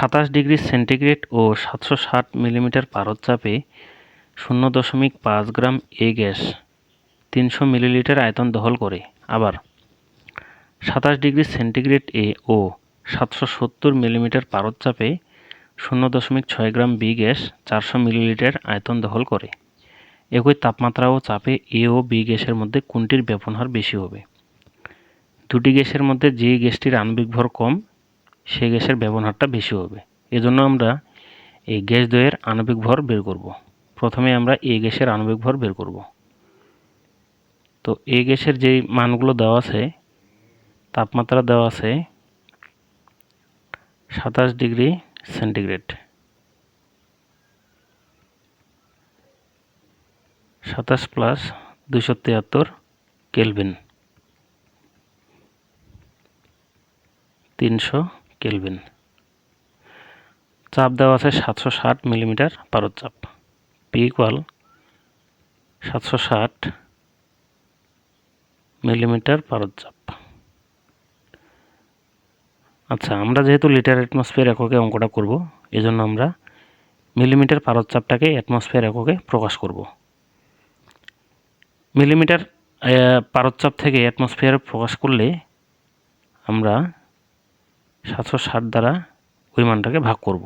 সাতাশ degree centigrade ও সাতশো ষাট মিলিমিটার পারদচাপে শূন্য দশমিক পাঁচ গ্রাম এ গ্যাস তিনশো মিলিলিটার আয়তন দখল করে। আবার, সাতাশ ডিগ্রি সেন্টিগ্রেড এ ও সাতশো সত্তর মিলিমিটার পারদচাপে শূন্য দশমিক ছয় গ্রাম বি গ্যাস চারশো মিলিলিটার আয়তন দখল করে। একই তাপমাত্রা ও চাপে এ ও বি গ্যাসের মধ্যে কোনটির ব্যবহার বেশি হবে? দুটি গ্যাসের মধ্যে যে গ্যাসটির আণবিক ভর কম সে গ্যাসের ব্যবহারটা বেশি হবে। এজন্য আমরা এই গ্যাস দ্বয়ের আণবিক ভর বের করব। প্রথমে আমরা এ গ্যাসের আণবিক ভর বের করব। তো এ গ্যাসের যেই মানগুলো দেওয়া আছে, তাপমাত্রা দেওয়া আছে সাতাশ ডিগ্রি সেন্টিগ্রেড। সাতাশ প্লাস দুশো তিয়াত্তর কেলভিন। তিনশো কেলভিন। চাপ দেওয়া আছে সাতশো ষাট মিলিমিটার পারদ চাপ। পি ইকুয়াল সাতশো ষাট মিলিমিটার পারদ চাপ। আচ্ছা আমরা যেহেতু লিটার অ্যাটমসফিয়ার এককে অঙ্কটা করব, এজন্য আমরা মিলিমিটার পারদ চাপটাকে অ্যাটমসফিয়ার এককে প্রকাশ করব। মিলিমিটার পারদচাপ থেকে অ্যাটমসফিয়ার প্রকাশ করলে আমরা সাতশো ষাট দ্বারা ওই মানটাকে ভাগ করব।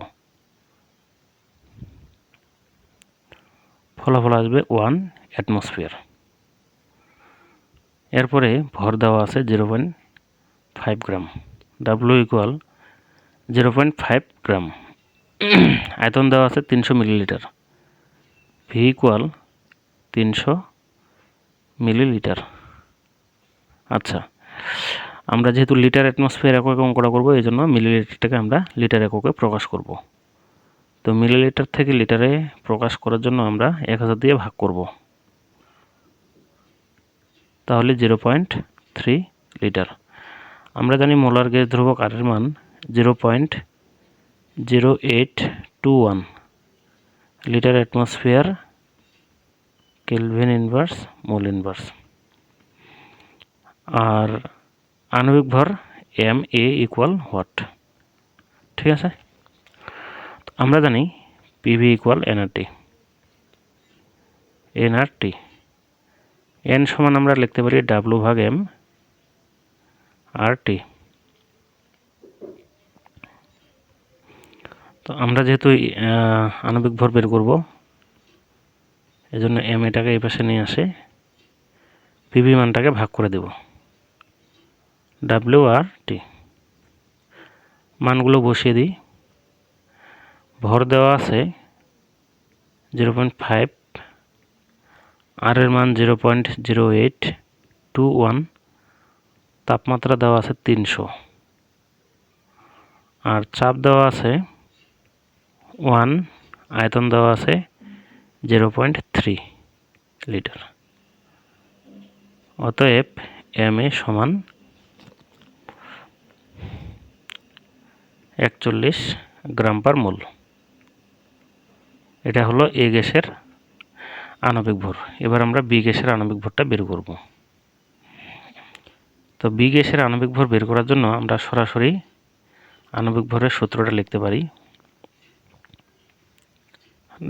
ফলাফল আসবে ওয়ান অ্যাটমসফিয়ার। এরপরে ভর দেওয়া আছে zero point five gram. W equal zero point five gram. আয়তন দেওয়া আছে তিনশো মিলিলিটার। ভি ইকুয়াল তিনশো মিলিলিটার। আচ্ছা আমরা যেহেতু লিটার অ্যাটমসফিয়ার এককে অঙ্কটা করব এই জন্য মিলিলিটারটাকে আমরা লিটার এককে প্রকাশ করব। তো মিলিলিটার থেকে লিটারে প্রকাশ করার জন্য আমরা এক হাজার দিয়ে ভাগ করব। তাহলে জিরো পয়েন্ট থ্রি লিটার আমরা জানি মোলার গ্যাস ধ্রুবক আরের মান zero point zero eight two one litre atmosphere kelvin inverse mole inverse আর আণবিক ভর এম এ ইকুয়াল হোয়াট ঠিক আছে? আমরা জানি PV equal NRT. NRT. N সমান আমরা লিখতে পারি ডাব্লু ভাগ এম আর টি তো আমরা যেহেতু আণবিক ভর বের করব, এজন্য এম এটাকে এই পাশে নিয়ে আসে পিভি মানটাকে ভাগ করে দেব। ডাব্লিউ আর টি মানগুলো বসিয়ে দিই। ভর দেওয়া আছে জিরো পয়েন্ট ফাইভ আর এর মান zero point zero eight two one তাপমাত্রা দেওয়া আছে তিনশো। আর চাপ দেওয়া আছে ওয়ান আয়তন দেওয়া আছে জিরো পয়েন্ট থ্রি লিটার অতএব এম এ সমান একচল্লিশ গ্রাম পার মোল। এটা হলো এ গ্যাসের আণবিক ভর। এবার আমরা বি গ্যাসের আণবিক ভরটা বের করব। তো বি গ্যাসের আণবিক ভর বের করার জন্য আমরা সরাসরি আণবিক ভরের সূত্রটা লিখতে পারি।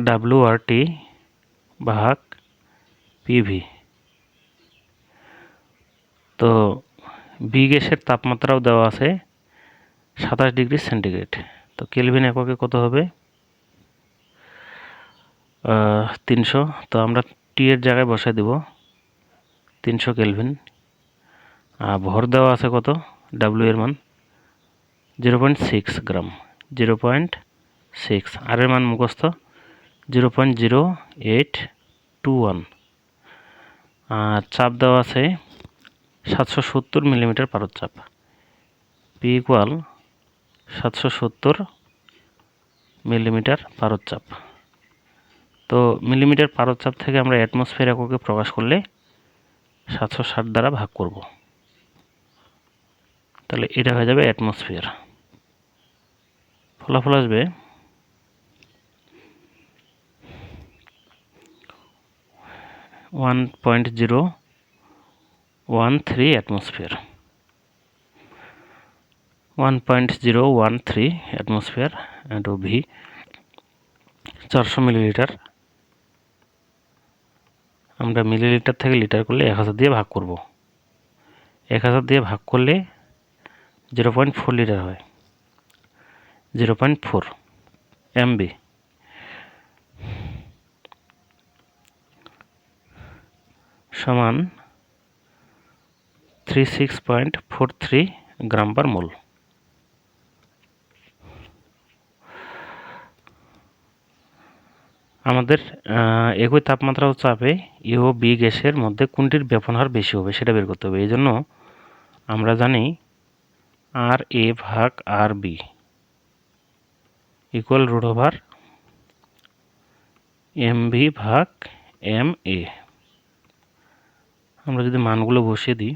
ডাব্লিউ আর টি ভাগ পিভি তো বি গ্যাসের তাপমাত্রাও দেওয়া আছে সাতাশ ডিগ্রি সেন্টিগ্রেড। তো কেলভিন এককে কত হবে? তিনশো। তো আমরা টি এর জায়গায় বসাই দেব। তিনশো কেলভিন। আর ভর দেওয়া আছে কত? ডাব্লিউ এর মান। Zero point six gram. Zero point six. R এর মান মুখস্থ। Zero point zero eight two one. আর চাপ দেওয়া আছে সাতশো সত্তর মিলিমিটার পারদ চাপ। পি ইকুয়াল সাতশো সত্তর মিলিমিটার পারদ চাপ। তো মিলিমিটার পারদ চাপ থেকে আমরা অ্যাটমসফিয়ার এককে প্রকাশ করলে সাতশো ষাট দ্বারা ভাগ করব। তাহলে এটা হয়ে যাবে অ্যাটমসফিয়ার ফলাফল আসবে one point zero one three atmosphere one point zero one three atmosphere into V চারশো মিলিলিটার আমরা মিলিলিটার থেকে লিটার করলে এক হাজার দিয়ে ভাগ করব। এক হাজার দিয়ে ভাগ করলে জিরো পয়েন্ট ফোর লিটার হয়। জিরো পয়েন্ট ফোর এমবি সমান three six point four three gram per mole আমাদের একই তাপমাত্রা ও চাপে ইউ ও বি গ্যাসের মধ্যে কোনটির ব্যবহার বেশি হবে সেটা বের করতে হবে। এই জন্য আমরা জানি আর এ ভাগ R B equal root over M V ভাগ এম এ। আমরা যদি মানগুলো বসিয়ে দিই,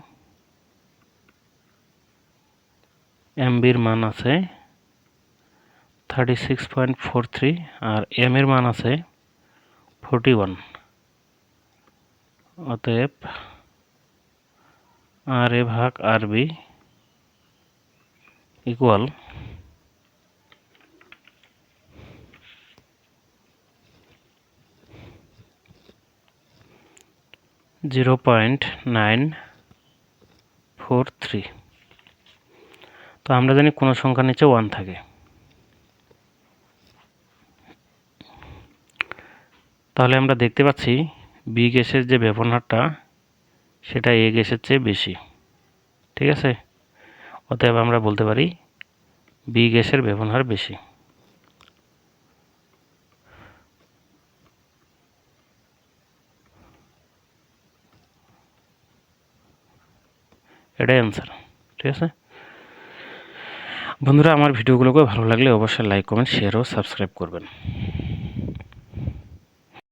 এম বির মান আছে thirty six point four three আর এম এর মান আছে ফোরটি ওয়ান অতএব আর এ ভাগ R B equal zero point nine four three তো আমরা জানি কোনো সংখ্যার নিচে ওয়ান থাকে। তাহলে আমরা দেখতে পাচ্ছি বি গ্যাসের যে ব্যবহারটা, সেটা এ গ্যাসের চেয়ে বেশি। ঠিক আছে? অতএব আমরা বলতে পারি বি গ্যাসের ব্যবহার বেশি। এটাই অ্যান্সার ঠিক আছে? বন্ধুরা, আমার ভিডিওগুলোকে ভালো লাগলে অবশ্যই লাইক কমেন্ট শেয়ার ও সাবস্ক্রাইব করবেন।